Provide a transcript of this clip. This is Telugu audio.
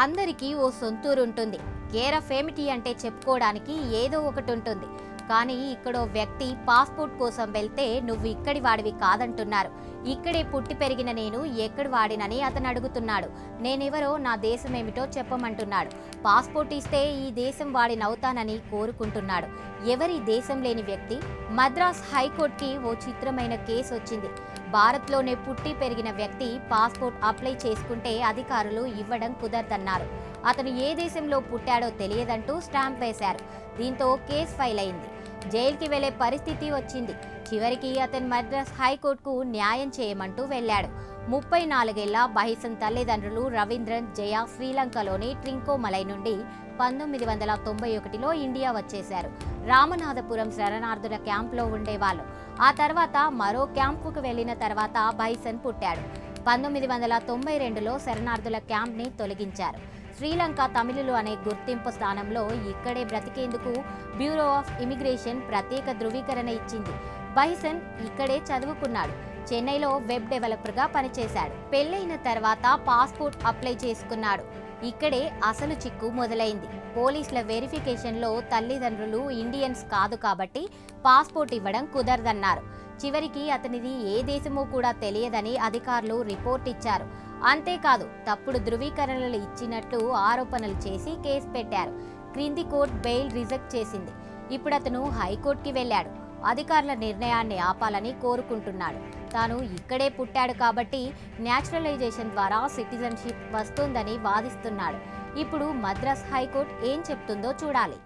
అందరికీ ఓ సొంతూరు ఉంటుంది కేర్ ఏమిటి అంటే చెప్పుకోవడానికి ఏదో ఒకటి ఉంటుంది కానీ ఇక్కడో వ్యక్తి పాస్పోర్ట్ కోసం వెళ్తే నువ్వు ఇక్కడి వాడివి కాదంటున్నారు. ఇక్కడే పుట్టి పెరిగిన నేను ఎక్కడి వాడినని అతను అడుగుతున్నాడు. నేనెవరో నా దేశం ఏమిటో చెప్పమంటున్నాడు. పాస్పోర్ట్ ఇస్తే ఈ దేశం వాడినవుతానని కోరుకుంటున్నాడు. ఎవరి దేశం లేని వ్యక్తి? మద్రాస్ హైకోర్టుకి ఓ చిత్రమైన కేసు వచ్చింది. భారత్లోనే పుట్టి పెరిగిన వ్యక్తి పాస్పోర్ట్ అప్లై చేసుకుంటే అధికారులు ఇవ్వడం కుదరదన్నారు. అతను ఏ దేశంలో పుట్టాడో తెలియదంటూ స్టాంప్ వేశారు. దీంతో కేసు ఫైల్ అయింది. జైలుకి వెళ్ళే పరిస్థితి వచ్చింది. చివరికి అతను మద్రాస్ హైకోర్టుకు న్యాయం చేయమంటూ వెళ్ళాడు ముప్పై నాలుగేళ్ళ బహిసన్ తల్లిదండ్రులు రవీంద్రన్ జయ శ్రీలంకలోని ట్రింకోమలై నుండి పంతొమ్మిది వందల తొంభై ఒకటిలో ఇండియా వచ్చేశారు. రామనాథపురం శరణార్థుల క్యాంప్లో ఉండేవాళ్ళు. ఆ తర్వాత మరో క్యాంపుకు వెళ్ళిన తర్వాత బైసన్ పుట్టాడు. పంతొమ్మిది వందల తొంభై రెండులో శరణార్థుల క్యాంప్ని తొలగించారు. శ్రీలంక తమిళులు అనే గుర్తింపు స్థానంలో ఇక్కడే బ్రతికేందుకు బ్యూరో ఆఫ్ ఇమిగ్రేషన్ ప్రత్యేక ధృవీకరణ ఇచ్చింది. బైసన్ ఇక్కడే చదువుకున్నాడు. చెన్నైలో వెబ్ డెవలపర్గా పనిచేశాడు. పెళ్ళైన తర్వాత పాస్పోర్ట్ అప్లై చేసుకున్నాడు. ఇక్కడే అసలు చిక్కు మొదలైంది. పోలీసుల వెరిఫికేషన్లో తల్లిదండ్రులు ఇండియన్స్ కాదు కాబట్టి పాస్పోర్ట్ ఇవ్వడం కుదరదన్నారు. చివరికి అతనిది ఏ దేశమో కూడా తెలియదని అధికారులు రిపోర్ట్ ఇచ్చారు. అంతేకాదు తప్పుడు ధృవీకరణలు ఇచ్చినట్లు ఆరోపణలు చేసి కేసు పెట్టారు. క్రింది కోర్టు బెయిల్ రిజెక్ట్ చేసింది. ఇప్పుడు అతను హైకోర్టుకి వెళ్ళాడు. అధికారుల నిర్ణయాన్ని ఆపాలని కోరుకుంటున్నాడు. తాను ఇక్కడే పుట్టాడు కాబట్టి న్యాచురలైజేషన్ ద్వారా సిటిజన్షిప్ వస్తుందని వాదిస్తున్నాడు. ఇప్పుడు మద్రాస్ హైకోర్టు ఏం చెప్తుందో చూడాలి.